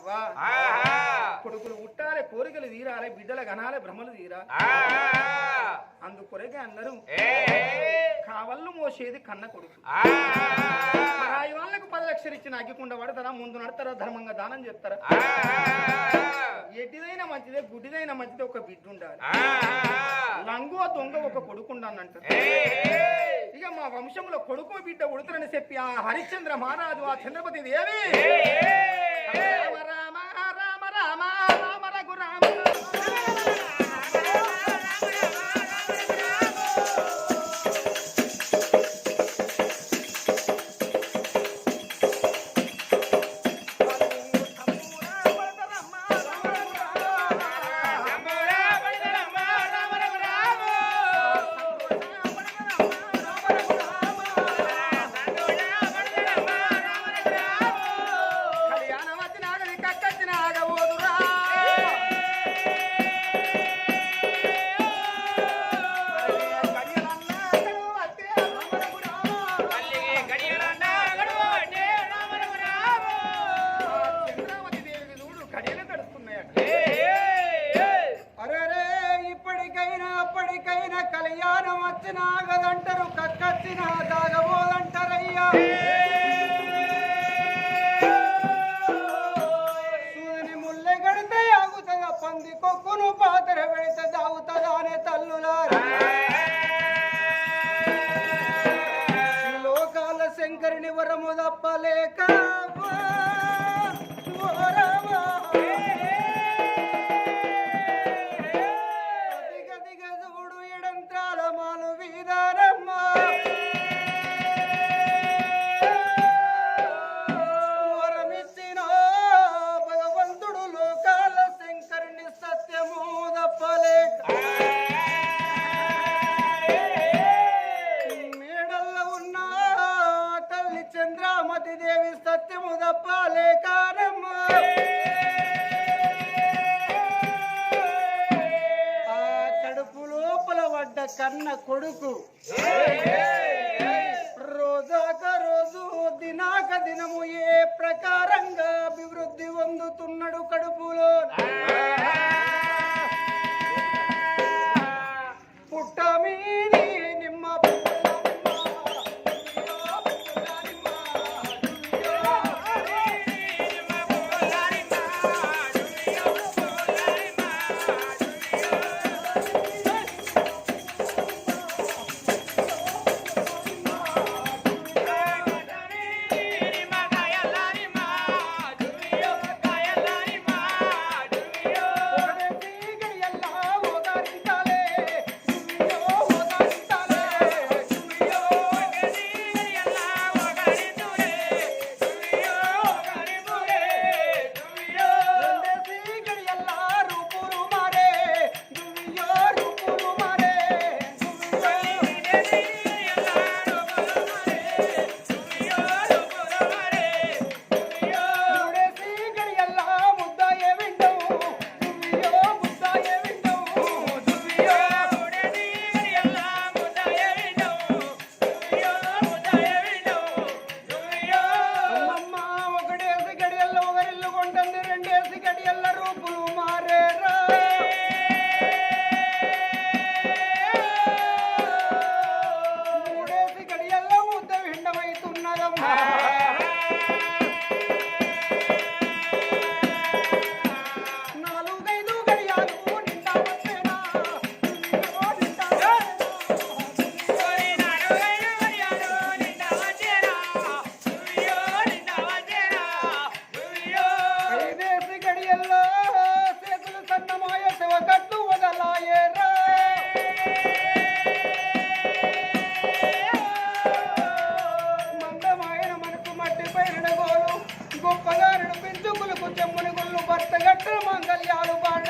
అవ్వా? కొడుకులు పుట్టాలి కోరికలు తీరాలి బిడ్డల గనాలి భ్రమలు తీరాలి అందుకొరకే అన్నారు కావళ్ళు మోసేది కన్న కొడుకు. పరాయి వాళ్ళకు పది లక్షలు ఇచ్చిన అగ్గికుండా పడతారా? ముందు నడతారా? ధర్మంగా దానం చేస్తారా? ఎటిదైనా మంచిదే గుడ్డిదైనా మంచిదే ఒక బిడ్డ ఉండాలి. లంగు దొంగ ఒక కొడుకు ఉండాలంటారు. ఇక మా వంశంలో కొడుకు బిడ్డ ఉడతారని చెప్పి ఆ హరిశ్చంద్ర మహారాజు ఆ చంద్రపతి దేవి. i'm Nepal. ఒకరిల్లు కొంటుంది రెండేసి గడియల్ల రూపులు గొప్పగా నడిపించుకులకు చెమ్ముని గుళ్ళు భర్త గట్టలు మంగళ్యాలు పాట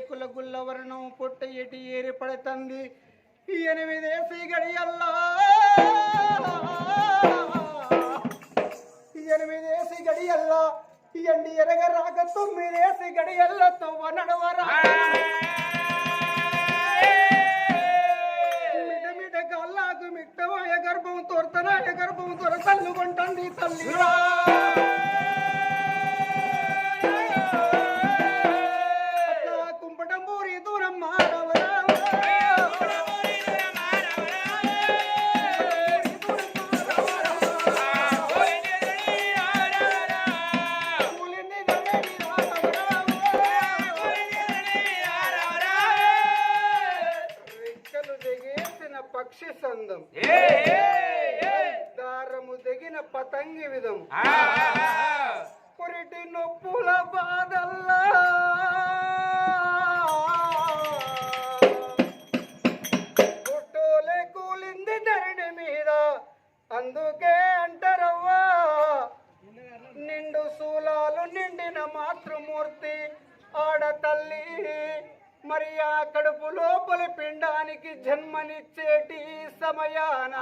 రేకుల ఏకుల గుల్ల వర్ణం పుట్ట ఎటి ఏరి పడుతుంది. ఎనిమిదేసి గడియల్లా ఎనిమిదేసి గడియల్లా ఎండి ఎరగ రాక తొమ్మిదేసి గడియల్ల తొవ్వ నడవరా మిట మిట గల్లాకు మిట్టవాయ గర్భం తొరతనాయ గర్భం తొర తల్లుకుంటుంది తల్లి రా పతంగి విధం. పురిటి నొప్పుల బాధల్లా. పుట్టోలే కూలింది ధరణి మీద. అందుకే అంటారవ్వా నిండు శూలాలు నిండిన మాతృమూర్తి ఆడతల్లి మరి ఆ కడుపు లోపలి పిండానికి జన్మనిచ్చేటి సమయాన.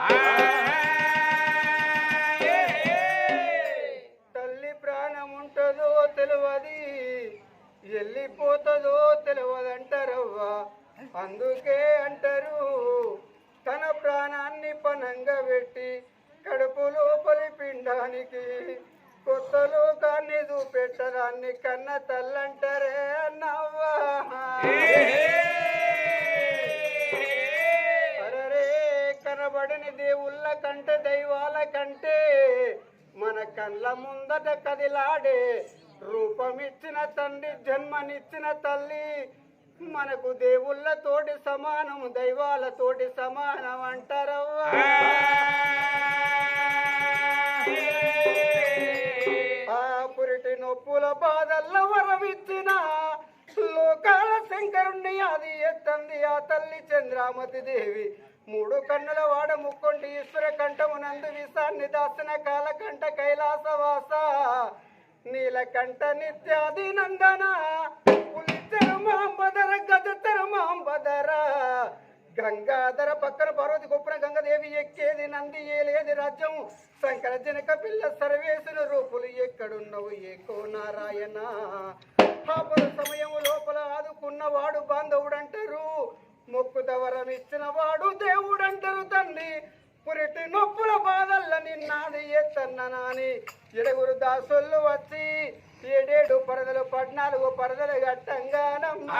తెలియదు వెళ్ళిపోతుందో తెలియదంటారవ్వా అందుకే అంటారు తన ప్రాణాన్ని పనంగా పెట్టి కడుపు లోపలి పిండానికి కొత్త లోకాన్ని చూపెట్టడాన్ని కన్న తల్లంటారే అన్నవ్వా. అరరే కనబడని దేవుళ్ళ కంటే దైవాల కంటే మన కళ్ళ ముందట కదిలాడే రూపమిచ్చిన తండ్రి జన్మనిచ్చిన తల్లి. మనకు దేవుళ్ళతోటి సమానం దైవాలతోటి సమానం అంటారవ్వ. ఆ పురిటి నొప్పుల బాధల్లో వరమిచ్చిన లోకాల శంకరుణ్ణి అది ఎత్తంది ఆ తల్లి చంద్రామతి దేవి. మూడు కన్నుల వాడ ముక్కొంటి ఈశ్వర కంఠమునందు విశాన్ని దాసిన కాలకంఠ కైలాసవాస. నీలకంఠ నిత్యాది నందన పులితెర మాంబదర గజతర మాంబదర. గంగాధర పక్కన పార్వతి గొప్పన గంగదేవి ఎక్కేది నంది ఏలేది రాజ్యం. శంకర జనక పిల్ల సర్వేసుల రూపులు ఎక్కడున్నవు ఏకో నారాయణ. పాపల సమయం లోపల ఆదుకున్నవాడు బాంధవుడంటారు. మొక్కుదవరం ఇచ్చిన వాడు దేవుడంటారు తండ్రి పురిటి నొప్పుల బాధల్ల నిన్నాది ఎత్తన్న నాని. ఎడుగురు దాసులు వచ్చి ఏడేడు పరదలు పద్నాలుగు పరదలు గట్టంగానమ్మా.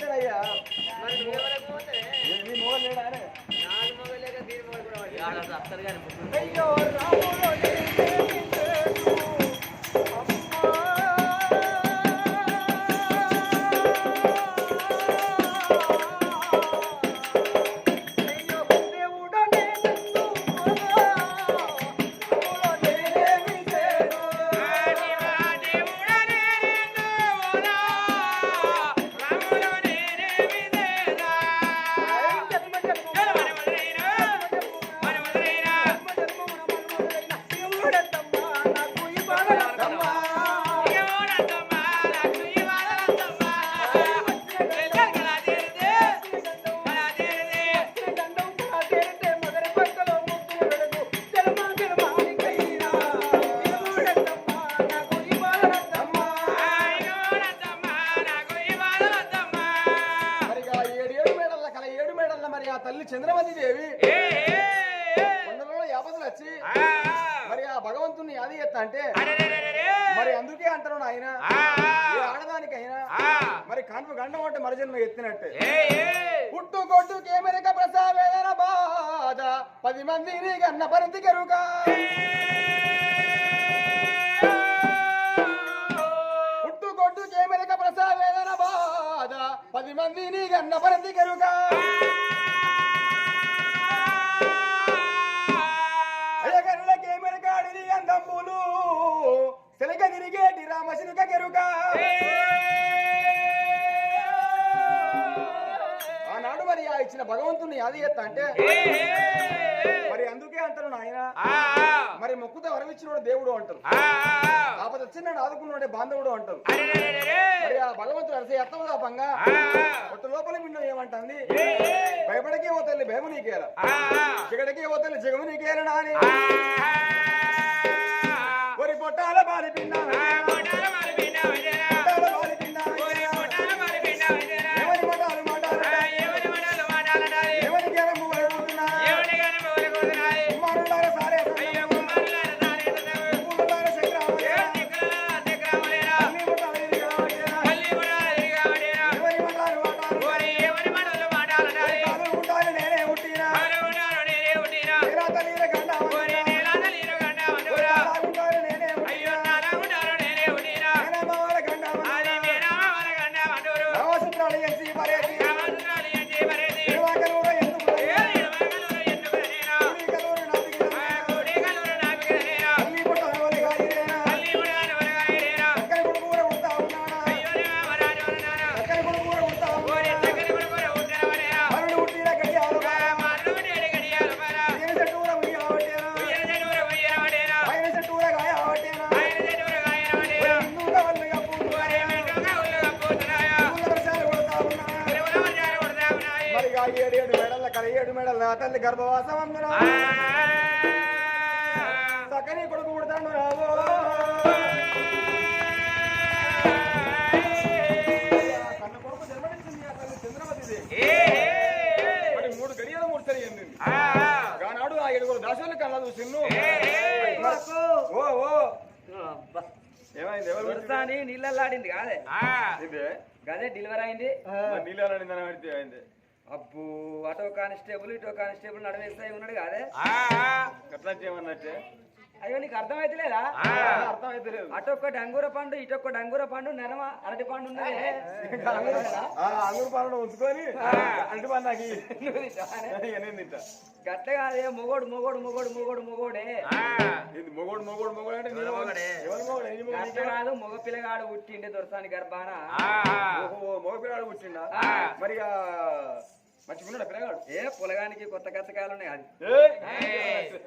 దానం చేయించాడయ్యా మీ మోహన్ లేడా అరే? అయ్యో రాములో ఏమేమి చేసు పది మందిని గన్న పరిధి కెరుగా తిరిగేటి రామశినుక కెరుగా ఆనాడు మరి ఆ ఇచ్చిన భగవంతుని అది ఎత్త అంటే మరి అందుకే అంటారు నాయన. మరి మొక్కుతో వరమిచ్చినోడు దేవుడు అంటారు. ఆపద వచ్చినాడు ఆదుకున్నాడే బాంధవుడు అంటారు. మరి ఆ భగవంతుడు అరసే ఎత్తము తప్పంగా కొత్త లోపల విన్న ఏమంటుంది? భయపడకే ఓ తల్లి భయము నీకేలా చిగడకే ఓ తల్లి జగము నీకేలా నాని? ఒరి పొట్టాల బారి పిన్నా నా తల్లి గర్భవాసం అందునా చక్కని కొడుకు పుడతాడు రావు కన్న కొడుకు జన్మనిచ్చింది ఆ తల్లి చంద్రమతిది. మరి మూడు గడియల మూడు సరి ఎందింది ఆనాడు ఆ ఏడుగురు దాసులు కన్నా చూసిన్ను ఓ ఓ. ఏమైంది? ఎవరు వస్తాని నీళ్ళల్లాడింది కాదే? ఇదే గదే డెలివరీ అయింది. మరి నీళ్ళని పడితే అయింది అబ్బో అటో కానిస్టేబుల్ ఇటో కానిస్టేబుల్ నడవేస్తాయి ఉన్నాడు కాదే? ఎట్లా చేయమన్నట్టే. అయ్యో నీకు అర్థమైతలేదా? అర్థం అయితే లేదు అటొక్కటి అంగూర పండు ఇటొక్కటి అంగూర పండు నెరమ అరటి పండు ఉన్నది. ఆ అంగురు పాలన ఉంచుకొని అంటే మరి నాకు గట్ల కాదే మొగోడు మొగోడు మొగోడు మొగోడు మొగోడే. ఇది మొగోడు మొగోడు మొగోడు గట్ల కాదు మగ పిల్లగాడు పుట్టిండే దొరసాని గర్భాన. మగ పిల్లగాడు పుట్టిండా? మరి మంచిగున్నాడు పిల్లగాడు ఏ పొలగానికి కొత్త కచ్చకాయలు ఉన్నాయి? అది!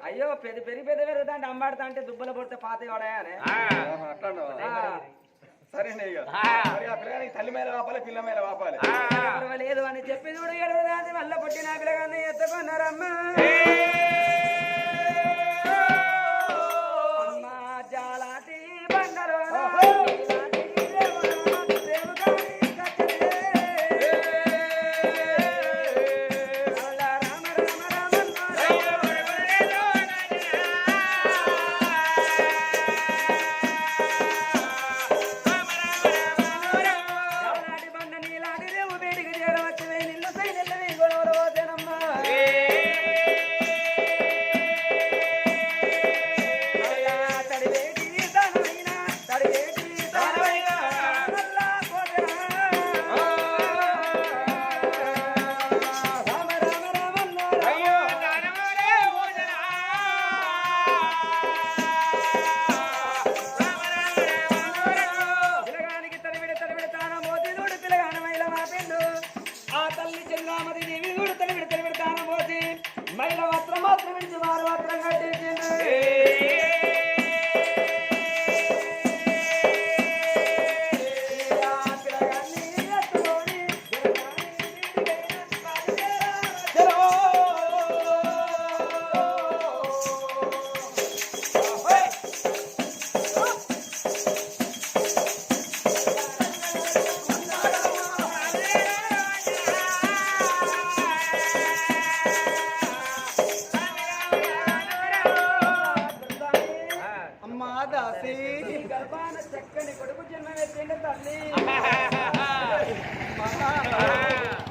అయ్యో పెద్ద పెరిగి పెద్ద పెరుగుతా అంటే అమ్మాడుతా అంటే దుబ్బల పడితే పాత వాడాయనే అట్లా? సరేనే పిల్లగానికి తల్లి మేల వాపాలి పిల్ల మేల వాపాలి. లేదు అని చెప్పి దాది వల్ల పుట్టిన పిల్లగాన్ని ఎత్తుకున్నారమ్మా.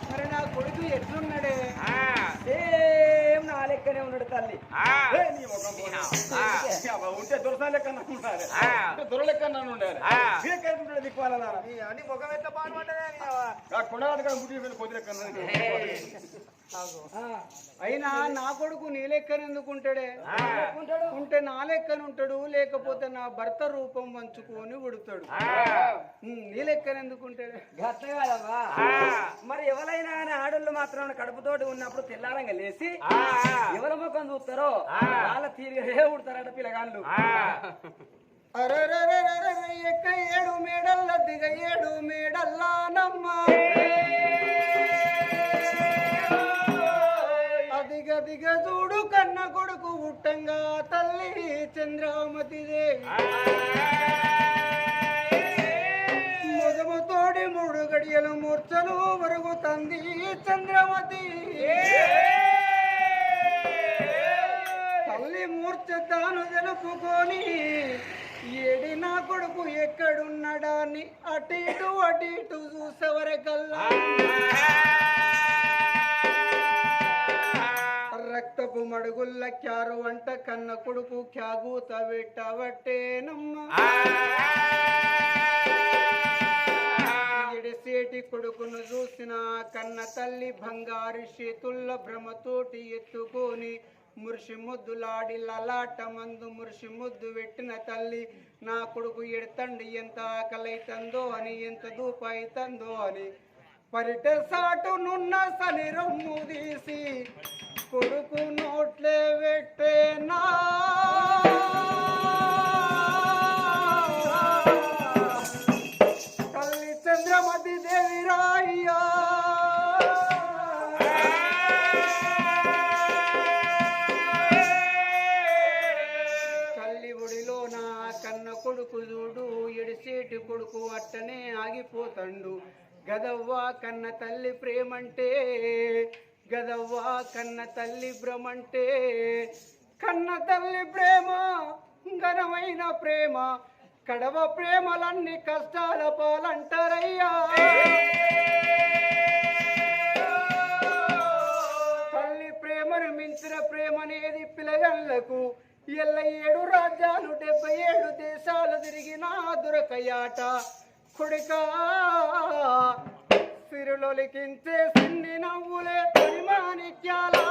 మరి నా కొడుకు ఎట్లున్నాడే సేమ్ నా లెక్కనే ఉన్నాడు తల్లి ఏ, ఉంటే దొరసా లెక్క ఉండాలి దొర లెక్క ఉండాలి వీకెళ్తుంటాడు దిక్కువాలరా నీ అని ముఖం ఎట్లా కొండవాటి కాడ పొద్దు లెక్క అయినా నా కొడుకు నీ లెక్కన ఎందుకుంటాడే? ఉంటే నా లెక్కన ఉంటాడు లేకపోతే నా భర్త రూపం వంచుకొని ఉడతాడు నీ లెక్కన ఎందుకుంటాడే? మరి ఎవరైనా ఆడోళ్ళు మాత్రం కడుపుతోటి ఉన్నప్పుడు తెల్లారంగా లేచి ఎవరి ముఖం చూస్తారో వాళ్ళ తీరుగా ఉడతారట పిల్లగాళ్ళు. అరరరరరర, ఎక్క ఏడు మేడల్ల దిగ ఏడు మేడల్లా తల్లి చంద్రామతి దేవి ముదముతోడి మూడు గడియల మూర్చలు వరుగుతంది చంద్రమతి. తల్లి మూర్చ తాను తెలుపుకొని ఏడి నా కొడుకు ఎక్కడున్నాడా అని అటు ఇటు అటు ఇటు చూసేవరకల్లా. మడుగుల్ల క్యారు వంట కన్న కొడుకు క్యాగూత పెట్టవట్టేనమ్మ ఎడసేటి కొడుకును చూసిన కన్న తల్లి బంగారు చేతుల్ల భ్రమతోటి ఎత్తుకొని మురిసి ముద్దులాడి లలాట మందు మురిసి ముద్దు పెట్టిన తల్లి నా కొడుకు ఎడతండి ఎంత ఆకలైతందో అని ఎంత దూపైతందో అని పరిట సాటు నున్న సని రొమ్ము తీసి కొడుకు నోట్లే పెట్టేనా? తల్లి చంద్రమతి దేవి రాయ్యా. తల్లి నా కన్న కొడుకు చూడు ఎడిసేటి కొడుకు అట్టనే ఆగిపోతండు. గదవ్వా కన్న తల్లి ప్రేమంటే గదవ్వా కన్న తల్లి భ్రమంటే కన్న తల్లి ప్రేమ ఘనమైన ప్రేమ కడవ ప్రేమలన్నీ కష్టాల పాలంటారయ్యా. తల్లి ప్రేమను మించిన ప్రేమ అనేది పిల్లగళ్ళకు ఎల్ల ఏడు రాజ్యాలు డెబ్బై ఏడు దేశాలు తిరిగిన దొరకయాట. కొడుకా సిరులొలికించే సిన్ని నవ్వులే పరిమాణిక్యాలా?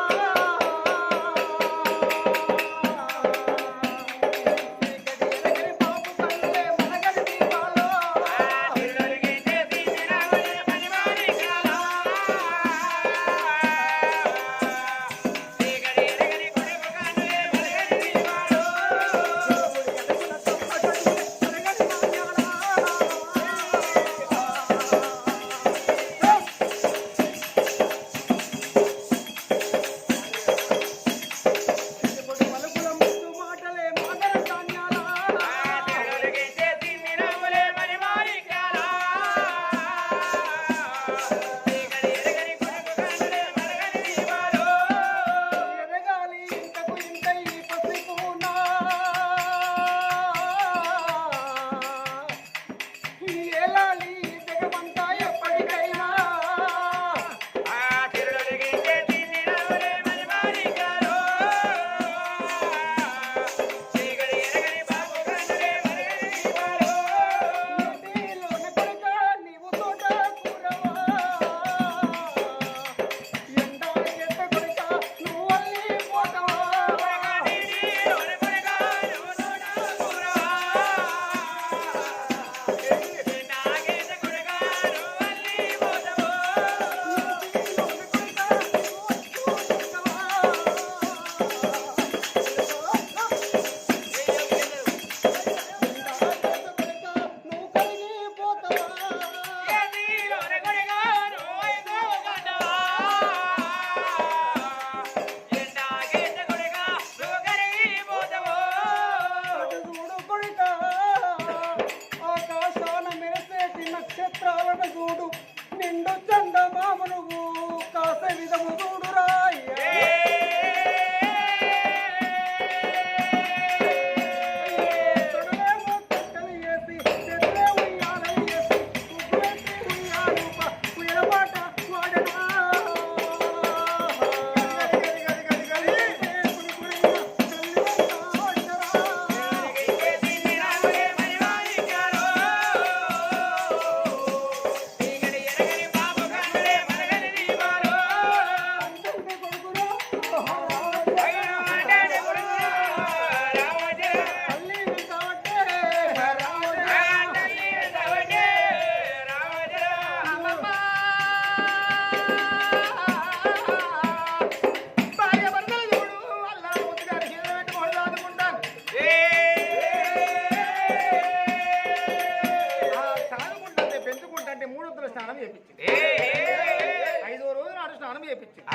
స్నానం చేపించింది.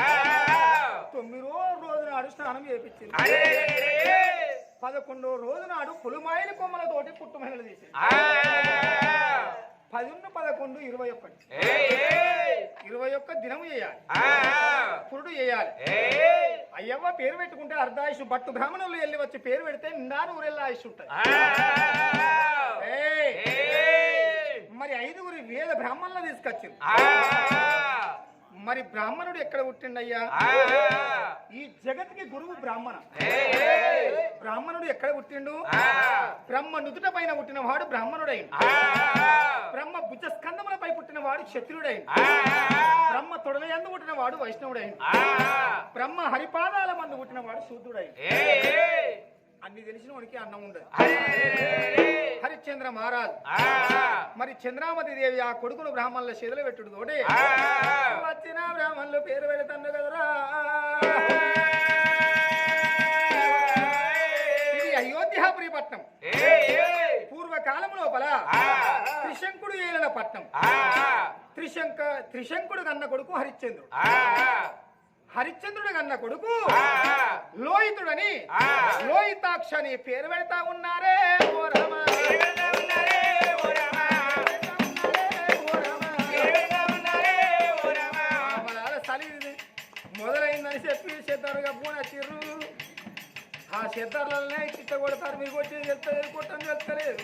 తొమ్మిది రోజు నాడు స్నానం చేపించింది. పదకొండో రోజు నాడు పులుమాయిల కొమ్మలతోటి పుట్టుమహిళలు తీసింది. పదిన్న పదకొండు ఇరవై ఒకటి ఇరవై ఒక్క దినము చేయాలి. పురుడు చేయాలి. అయ్యవ్వ పేరు పెట్టుకుంటే అర్ధాయుష్ బట్టు బ్రాహ్మణులు వెళ్ళి వచ్చి పేరు పెడితే నిండారు ఊరెళ్ళ ఆయుష్ ఉంటుంది! మరి ఐదుగురి వేద బ్రాహ్మణులు తీసుకొచ్చింది మరి బ్రాహ్మణుడు ఎక్కడ పుట్టిండయ్యా? ఈ జగత్కి గురువు బ్రాహ్మణ. బ్రాహ్మణుడు ఎక్కడ పుట్టిండు? బ్రహ్మ నుదుట పైన పుట్టిన వాడు బ్రాహ్మణుడైండు బ్రహ్మ భుజ స్కందములపై పుట్టిన వాడు క్షత్రుడైండు బ్రహ్మ తొడల ఎందు పుట్టిన వాడు వైష్ణవుడైండు బ్రహ్మ హరిపాదాల మందు పుట్టిన వాడు శూద్రుడైండు అన్ని తెలిసిన వానికి అన్నం ఉండదు. హరిశ్చంద్ర మహారాజ్. మరి చంద్రామతి దేవి ఆ కొడుకును బ్రాహ్మణుల చేతులు పెట్టుడు తోటి వచ్చిన బ్రాహ్మణులు పేరు పెడతాను కదరా. ఇది అయోధ్యాపురి పట్నం పూర్వకాలం లోపల త్రిశంకుడు ఏలిన పట్నం. త్రిశంక త్రిశంకుడు కన్న కొడుకు హరిశ్చంద్రుడు. హరిశ్చంద్రుడు కన్న కొడుకు లోహితుడని లోహితాక్ష అని పేరు పెడతా ఉన్నారే ఓ రామ. మొదలైందని చెప్పి సిద్ధారుగా పూన చిర్రు ఆ సిద్ధారులనే చిట్ట కొడతారు మీకు వచ్చి చెప్తారు కొట్టని చెప్తలేదు